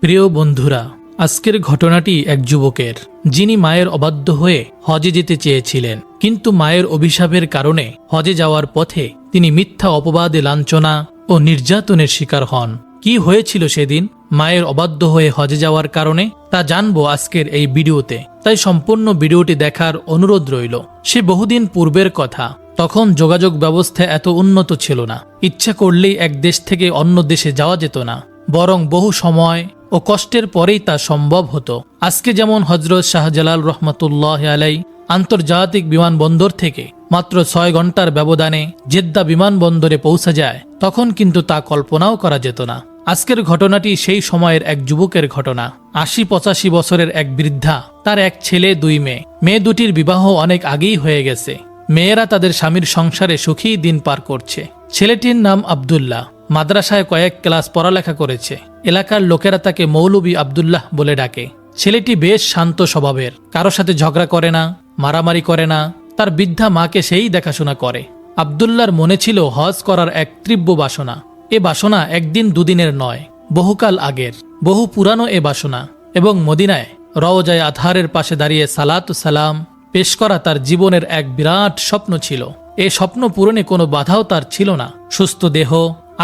প্রিয় বন্ধুরা, আজকের ঘটনাটি এক যুবকের, যিনি মায়ের অবাধ্য হয়ে হজে যেতে চেয়েছিলেন। কিন্তু মায়ের অভিশাপের কারণে হজে যাওয়ার পথে তিনি মিথ্যা অপবাদে লাঞ্ছনা ও নির্যাতনের শিকার হন। কি হয়েছিল সেদিন? মায়ের অবাধ্য হয়ে হজে যাওয়ার কারণে? তা জানব আজকের এই ভিডিওতে। তাই সম্পূর্ণ ভিডিওটি দেখার অনুরোধ রইল। সে বহুদিন পূর্বের কথা। তখন যোগাযোগ ব্যবস্থা এত উন্নত ছিল না। ইচ্ছা করলেই এক দেশ থেকে অন্য দেশে যাওয়া যেত না। বরং বহু সময় ও কষ্টের পরেই তা সম্ভব হতো। আজকে যেমন হজরত শাহজালাল রহমতুল্লাহ আলাই আন্তর্জাতিক বিমানবন্দর থেকে মাত্র ছয় ঘণ্টার ব্যবধানে জেদ্দা বিমানবন্দরে পৌঁছা যায়, তখন কিন্তু তা কল্পনাও করা যেত না। আজকের ঘটনাটি সেই সময়ের এক যুবকের ঘটনা। আশি পঁচাশি বছরের এক বৃদ্ধা, তার এক ছেলে, দুই মেয়ে। মেয়ে দুটির বিবাহ অনেক আগেই হয়ে গেছে। মেয়েরা তাদের স্বামীর সংসারে সুখী দিন পার করছে। ছেলেটির নাম আবদুল্লাহ। মাদ্রাসায় কয়েক ক্লাস পড়ালেখা করেছে। এলাকার লোকেরা তাকে মৌলবী আবদুল্লাহ বলে ডাকে। ছেলেটি বেশ শান্ত স্বভাবের কারও সাথে ঝগড়া করে না, মারামারি করে না, তার বৃদ্ধা মাকে সেই দেখাশোনা করে। আবদুল্লার মনে ছিল হজ করার এক তীব্র বাসনা। এ বাসনা একদিন দুদিনের নয়, বহুকাল আগের। বহু পুরানো এ বাসনা এবং মদিনায় রওজায় আধারের পাশে দাঁড়িয়ে সালাত সালাম পেশ করা তার জীবনের এক বিরাট স্বপ্ন ছিল। এ স্বপ্ন পূরণে কোনো বাধাও তার ছিল না। সুস্থ দেহ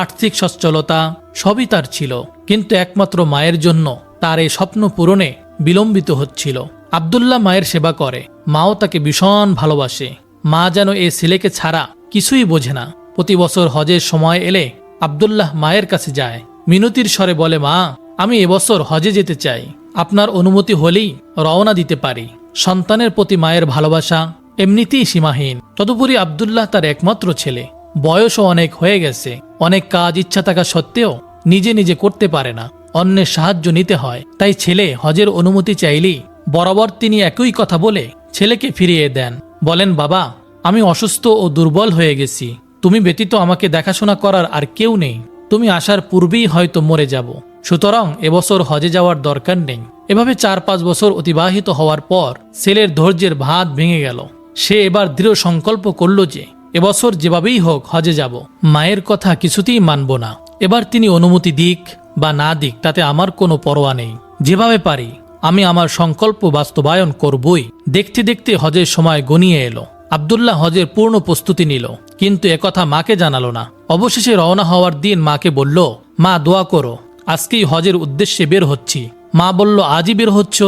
আর্থিক সচ্ছলতা সবই তার ছিল, কিন্তু একমাত্র মায়ের জন্য তার এই স্বপ্ন পূরণে বিলম্বিত হচ্ছিল। আবদুল্লাহ মায়ের সেবা করে, মাও তাকে ভীষণ ভালোবাসে। মা যেন এ ছেলেকে ছাড়া কিছুই বোঝে না। প্রতি বছর হজের সময় এলে আবদুল্লাহ মায়ের কাছে যায়। মিনতির স্বরে বলে, মা, আমি এবছর হজে যেতে চাই। আপনার অনুমতি হলেই রওনা দিতে পারি। সন্তানের প্রতি মায়ের ভালোবাসা এমনিতেই সীমাহীন। তদুপরি আবদুল্লাহ তার একমাত্র ছেলে। বয়সও অনেক হয়ে গেছে। অনেক কাজ ইচ্ছা থাকা সত্ত্বেও নিজে নিজে করতে পারে না। অন্যের সাহায্য নিতে হয়। তাই ছেলে হজের অনুমতি চাইলেই বরাবর তিনি একই কথা বলে ছেলেকে ফিরিয়ে দেন। বলেন, বাবা, আমি অসুস্থ ও দুর্বল হয়ে গেছি। তুমি ব্যতীত আমাকে দেখাশোনা করার আর কেউ নেই। তুমি আসার পূর্বেই হয়তো মরে যাব। সুতরাং এবছর হজে যাওয়ার দরকার নেই। এভাবে চার পাঁচ বছর অতিবাহিত হওয়ার পর ছেলের ধৈর্যের ভাত ভেঙে গেল। সে এবার দৃঢ় সংকল্প করল যে এবছর যেভাবেই হোক হজে যাব, মায়ের কথা কিছুতেই মানব না। এবার তিনি অনুমতি দিক বা না দিক, তাতে আমার কোনো পরোয়া নেই। যেভাবে পারি, আমি আমার সংকল্প বাস্তবায়ন করবই। দেখতে দেখতে হজের সময় গনিয়ে এলো। আবদুল্লাহ হজের পূর্ণ প্রস্তুতি নিল, কিন্তু একথা মাকে জানালো না। অবশেষে রওনা হওয়ার দিন মাকে বলল, মা, দোয়া করো, আজকেই হজের উদ্দেশ্যে বের হচ্ছি। মা বলল, আজই বের হচ্ছ?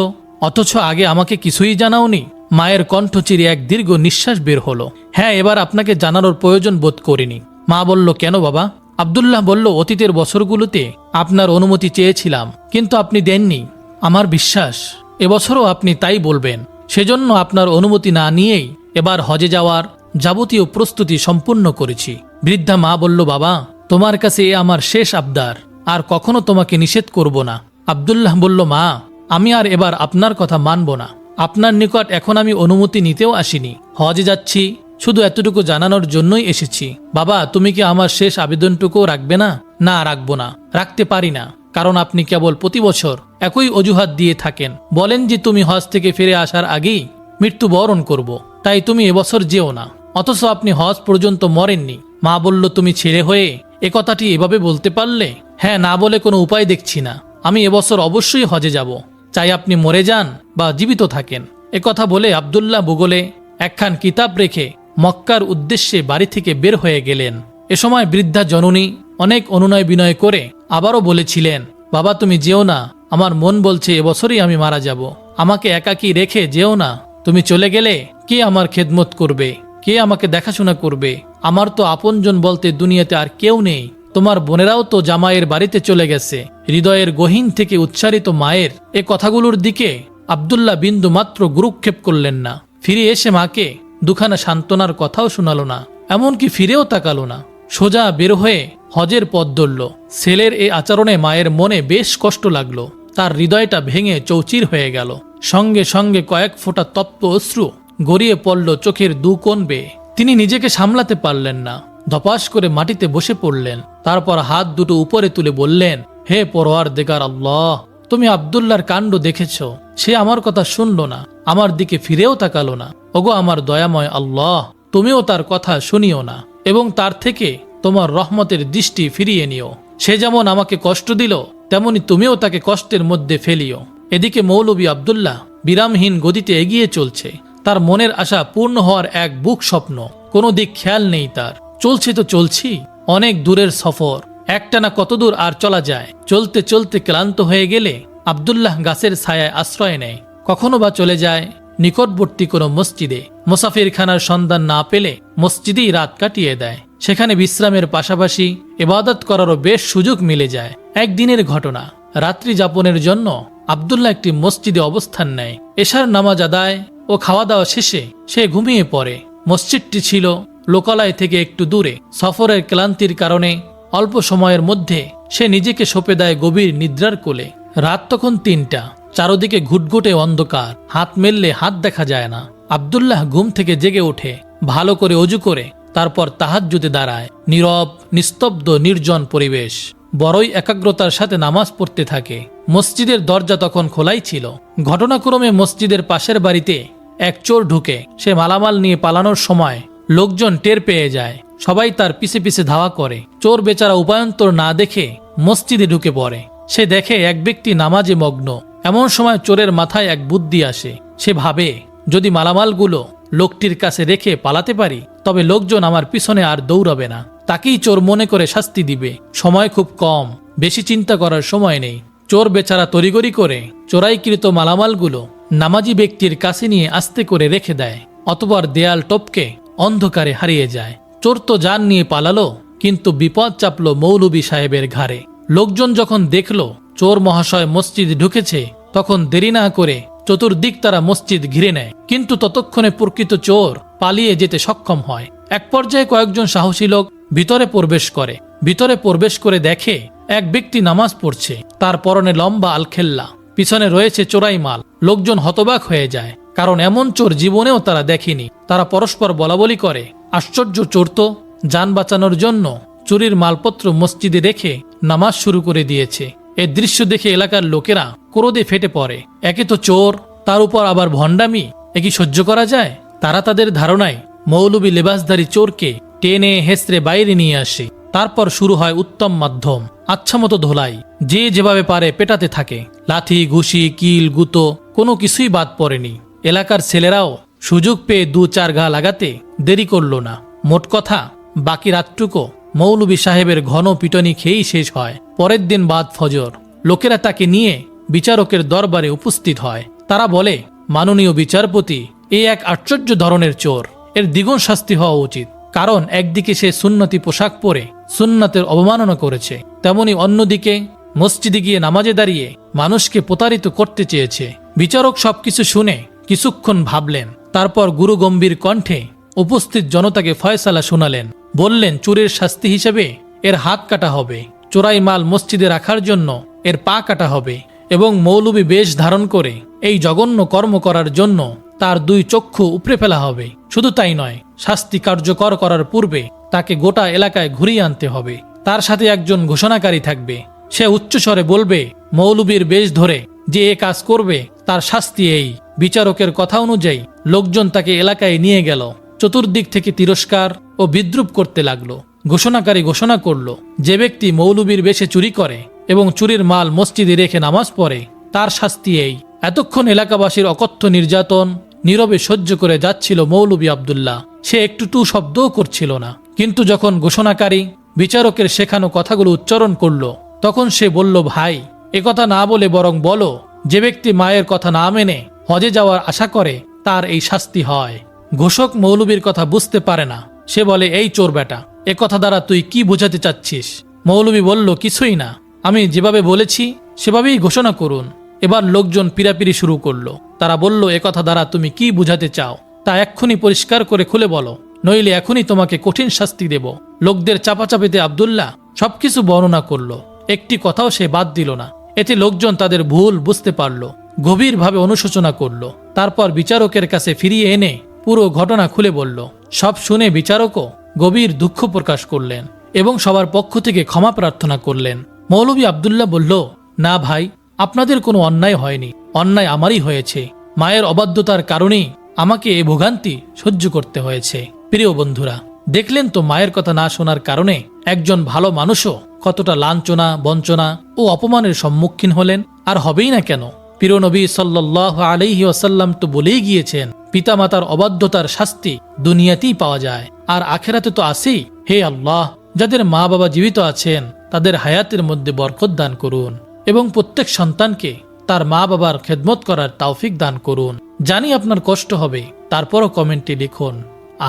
অথচ আগে আমাকে কিছুই জানাওনি? মায়ের কণ্ঠ চিরে এক দীর্ঘ নিঃশ্বাস বের হলো। হ্যাঁ এবার আপনাকে জানানোর প্রয়োজন বোধ করিনি। মা বলল, কেন বাবা? আবদুল্লাহ বলল, অতীতের বছরগুলোতে আপনার অনুমতি চেয়েছিলাম, কিন্তু আপনি দেননি। আমার বিশ্বাস, এবছরও আপনি তাই বলবেন। সেজন্য আপনার অনুমতি না নিয়েই এবার হজে যাওয়ার যাবতীয় প্রস্তুতি সম্পূর্ণ করেছি। বৃদ্ধা মা বলল, বাবা, তোমার কাছে এ আমার শেষ আবদার, আর কখনো তোমাকে নিষেধ করব না। আবদুল্লাহ বলল, মা, আমি আর এবার আপনার কথা মানব না। আপনার নিকট এখন আমি অনুমতি নিতেও আসিনি। হজে যাচ্ছি, শুধু এতটুকু জানানোর জন্যই এসেছি। বাবা, তুমি কি আমার শেষ আবেদনটুকুও রাখবে না? না, রাখব না। রাখতে পারি না, কারণ আপনি কেবল প্রতি বছর একই অজুহাত দিয়ে থাকেন। বলেন যে তুমি হজ থেকে ফিরে আসার আগেই মৃত্যুবরণ করব। তাই তুমি এবছর যেও না। অথচ আপনি হজ পর্যন্ত মরেননি। মা বলল, তুমি ছেড়ে হয়ে এ কথাটি এভাবে বলতে পারলে? হ্যাঁ না বলে কোনো উপায় দেখছি না। আমি এবছর অবশ্যই হজে যাব। চাই আপনি মরে যান বা জীবিত থাকেন। এ কথা বলে আবদুল্লাহ ভূগোলে একখান কিতাব রেখে মক্কার উদ্দেশ্যে বাড়ি থেকে বের হয়ে গেলেন। এ সময় বৃদ্ধা জননী অনেক অনুনয় বিনয় করে আবারও বলেছিলেন, বাবা, তুমি যেও না, আমার মন বলছে এবছরই আমি মারা যাব। আমাকে একাকী রেখে যেও না। তুমি চলে গেলে কে আমার খেদমত করবে? কে আমাকে দেখাশোনা করবে? আমার তো আপনজন বলতে দুনিয়াতে আর কেউ নেই। তোমার বোনেরাও তো জামাইয়ের বাড়িতে চলে গেছে। হৃদয়ের গহীন থেকে উচ্চারিত মায়ের এ কথাগুলোর দিকে আবদুল্লাহ বিন্দু মাত্র গুরুক্ষেপ করলেন না। ফিরে এসে মাকে দুখানা সান্ত্বনার কথাও শোনালো না, এমনকি ফিরেও তাকালো না। সোজা বের হয়ে হজের পথ ধরল। ছেলের এ আচরণে মায়ের মনে বেশ কষ্ট লাগল। তার হৃদয়টা ভেঙে চৌচির হয়ে গেল। সঙ্গে সঙ্গে কয়েক ফোঁটা তপ্ত অশ্রু গড়িয়ে পড়ল চোখের দু কোণ বেয়ে। তিনি নিজেকে সামলাতে পারলেন না। ধপাস করে মাটিতে বসে পড়লেন। তারপর হাত দুটো উপরে তুলে বললেন, হে পরোয়ার দেগার আল্লাহ, তুমি আবদুল্লার কাণ্ড দেখেছ। সে আমার কথা শুনল না, আমার দিকে ফিরেও তাকালো না। ওগো আমার দয়াময় আল্লাহ, তুমিও তার কথা শুনিও না, এবং তার থেকে তোমার রহমতের দৃষ্টি ফিরিয়ে নিও। সে যেমন আমাকে কষ্ট দিল, তেমনি তুমিও তাকে কষ্টের মধ্যে ফেলিও। এদিকে মৌলবী আবদুল্লাহ বিরামহীন গতিতে এগিয়ে চলছে। তার মনের আশা পূর্ণ হওয়ার এক বুক স্বপ্ন, কোনো দিক খেয়াল নেই তার। চলছে তো চলছি, অনেক দূরের সফর। একটানা কত দূর আর চলা যায়? চলতে চলতে ক্লান্ত হয়ে গেলে আবদুল্লাহ গাছের ছায়ায় আশ্রয় নেয়। কখনো বা চলে যায় নিকটবর্তী কোনো মসজিদে। মুসাফিরখানার সন্ধান না পেলে মসজিদেই রাত কাটিয়ে দেয়। সেখানে বিশ্রামের পাশাপাশি এবাদত করারও বেশ সুযোগ মিলে যায়। একদিনের ঘটনা। রাত্রি যাপনের জন্য আবদুল্লাহ একটি মসজিদে অবস্থান নেয়। এশার নামাজ আদায় ও খাওয়া দাওয়া শেষে সে ঘুমিয়ে পড়ে। মসজিদটি ছিল লোকালয় থেকে একটু দূরে। সফরের ক্লান্তির কারণে অল্প সময়ের মধ্যে সে নিজেকে সঁপে দেয় গভীর নিদ্রার কোলে। রাত তখন তিনটা। চারদিকে ঘুটঘুটে অন্ধকার। হাত মেললে হাত দেখা যায় না। আবদুল্লাহ ঘুম থেকে জেগে ওঠে। ভালো করে অজু করে তারপর তাহাজ্জুদে দাঁড়ায়। নীরব, নিস্তব্ধ, নির্জন পরিবেশ। বড়ই একাগ্রতার সাথে নামাজ পড়তে থাকে। মসজিদের দরজা তখন খোলাই ছিল। ঘটনাক্রমে মসজিদের পাশের বাড়িতে এক চোর ঢুকে। সে মালামাল নিয়ে পালানোর সময় লোকজন টের পেয়ে যায়। সবাই তার পিছে পিছে ধাওয়া করে। চোর বেচারা উপায়ন্তর না দেখে মসজিদে ঢুকে পড়ে। সে দেখে এক ব্যক্তি নামাজে মগ্ন। এমন সময় চোরের মাথায় এক বুদ্ধি আসে। সে ভাবে, যদি মালামালগুলো লোকটির কাছে রেখে পালাতে পারি, তবে লোকজন আমার পিছনে আর দৌড়াবে না। তাকেই চোর মনে করে শাস্তি দিবে। সময় খুব কম। বেশি চিন্তা করার সময় নেই। চোর বেচারা তড়িগড়ি করে চোরাইকৃত মালামালগুলো নামাজি ব্যক্তির কাছে নিয়ে আস্তে করে রেখে দেয়। অতপর দেয়াল টপকে অন্ধকারে হারিয়ে যায়। চোর তো যান নিয়ে পালালো, কিন্তু বিপদ চাপল মৌলবী সাহেবের ঘাড়ে। লোকজন যখন দেখল চোর মহাশয় মসজিদ ঢুকেছে, তখন দেরি না করে চতুর্দিক তারা মসজিদ ঘিরে নেয়। কিন্তু ততক্ষণে প্রকৃত চোর পালিয়ে যেতে সক্ষম হয়। এক পর্যায়ে কয়েকজন সাহসী লোক ভিতরে প্রবেশ করে। ভিতরে প্রবেশ করে দেখে এক ব্যক্তি নামাজ পড়ছে। তার পরনে লম্বা আলখেল্লা, পিছনে রয়েছে চোরাই মাল। লোকজন হতবাক হয়ে যায়। কারণ এমন চোর জীবনেও তারা দেখেনি। তারা পরস্পর বলাবলি করে। আশ্চর্য চোর তো যান বাঁচানোর জন্য চুরির মালপত্র মসজিদে রেখে নামাজ শুরু করে দিয়েছে। এই দৃশ্য দেখে এলাকার লোকেরা ক্রোধে ফেটে পড়ে। একে তো চোর, তার উপর আবার ভণ্ডামি। এ কি সহ্য করা যায়? তারা তাদের ধারণায় মৌলবী লেবাসধারী চোরকে টেনে হেসড়ে বাইরে নিয়ে আসে। তারপর শুরু হয় উত্তম মাধ্যম আচ্ছা মতো ধোলাই। যে যেভাবে পারে পেটাতে থাকে। লাথি, ঘুষি, কিল, গুতো, কোনো কিছুই বাদ পড়েনি। এলাকার ছেলেরাও সুযোগ পেয়ে দু চার ঘা লাগাতে দেরি করল না। মোট কথা, বাকি রাতটুকু মৌলবী সাহেবের ঘন পিটনি খেয়েই শেষ হয়। পরের দিন বাদ ফজর। লোকেরা তাকে নিয়ে বিচারকের দরবারে উপস্থিত হয়। তারা বলে, মাননীয় বিচারপতি এই এক আশ্চর্য ধরনের চোর। এর দ্বিগুণ শাস্তি হওয়া উচিত। কারণ একদিকে সে সুন্নতি পোশাক পরে সুন্নাতের অবমাননা করেছে, তেমনি অন্যদিকে মসজিদে গিয়ে নামাজে দাঁড়িয়ে মানুষকে প্রতারিত করতে চেয়েছে। বিচারক সবকিছু শুনে কিছুক্ষণ ভাবলেন। তারপর গুরু গম্ভীর কণ্ঠে উপস্থিত জনতাকে ফয়সালা শোনালেন। বললেন, চোরের শাস্তি হিসেবে এর হাত কাটা হবে। চোরাই মাল মসজিদে রাখার জন্য এর পা কাটা হবে এবং মৌলবী বেশ ধারণ করে এই জঘন্য কর্ম করার জন্য তার দুই চক্ষু উপড়ে ফেলা হবে। শুধু তাই নয়, শাস্তি কার্যকর করার পূর্বে তাকে গোটা এলাকায় ঘুরিয়ে আনতে হবে। তার সাথে একজন ঘোষণাকারী থাকবে। সে উচ্চস্বরে বলবে, মৌলবীর বেশ ধরে যে এ কাজ করবে, তার শাস্তি এই। বিচারকের কথা অনুযায়ী লোকজন তাকে এলাকায় নিয়ে গেল, চতুর্দিক থেকে তিরস্কার ও বিদ্রুপ করতে লাগল। ঘোষণাকারী ঘোষণা করল, যে ব্যক্তি মৌলবীর বেশে চুরি করে এবং চুরির মাল মসজিদে রেখে নামাজ পড়ে, তার শাস্তি এই। এতক্ষণ এলাকাবাসীর অকথ্য নির্যাতন, নীরবে সহ্য করে যাচ্ছিল মৌলবী আবদুল্লাহ। সে একটু টু শব্দও করছিল না। কিন্তু যখন ঘোষণাকারী বিচারকের শেখানো কথাগুলো উচ্চারণ করল, তখন সে বলল, ভাই একথা না বলে বরং বলো, যে ব্যক্তি মায়ের কথা না মেনে হজে যাওয়ার আশা করে, তার এই শাস্তি হয়। ঘোষক মৌলবীর কথা বুঝতে পারে না। সে বলে, এই চোর বেটা, এ কথা দ্বারা তুই কি বোঝাতে চাচ্ছিস? মৌলবী বলল, কিছুই না। আমি যেভাবে বলেছি, সেভাবেই ঘোষণা করুন। এবার লোকজন পিরাপিরি শুরু করল। তারা বলল কথা দ্বারা তুমি কি বুঝাতে চাও? তা এক্ষুনি পরিষ্কার করে খুলে বলো। নইলে এখনই তোমাকে কঠিন শাস্তি দেব। লোকদের চাপাচাপিতে আবদুল্লাহ সবকিছু বর্ণনা করল। একটি কথাও সে বাদ দিল না। এতে লোকজন তাদের ভুল বুঝতে পারল। গভীরভাবে অনুশোচনা করল। তারপর বিচারকের কাছে ফিরিয়ে এনে পুরো ঘটনা খুলে বলল, সব শুনে বিচারকও গভীর দুঃখ প্রকাশ করলেন এবং সবার পক্ষ থেকে ক্ষমা প্রার্থনা করলেন। মৌলভী আবদুল্লাহ বলল, না ভাই, আপনাদের কোনো অন্যায় হয়নি। অন্যায় আমারই হয়েছে। মায়ের অবাধ্যতার কারণেই আমাকে এ ভোগান্তি সহ্য করতে হয়েছে। প্রিয় বন্ধুরা, দেখলেন তো মায়ের কথা না শোনার কারণে একজন ভালো মানুষও কতটা লাঞ্ছনা, বঞ্চনা ও অপমানের সম্মুখীন হলেন, আর হবেই না কেন? প্রিয়নবী সাল্লাহ আলাইহি ওয়াসাল্লাম তো বলেই গিয়েছেন, পিতামাতার অবাধ্যতার শাস্তি দুনিয়াতেই পাওয়া যায়, আর আখেরাতে তো আসেই হে আল্লাহ, যাদের মা বাবা জীবিত আছেন, তাদের হায়াতের মধ্যে বরকত দান করুন, এবং প্রত্যেক সন্তানকে তার মা বাবার খেদমত করার তৌফিক দান করুন। জানি আপনার কষ্ট হবে, তারপরও কমেন্টে লিখুন,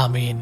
আমিন।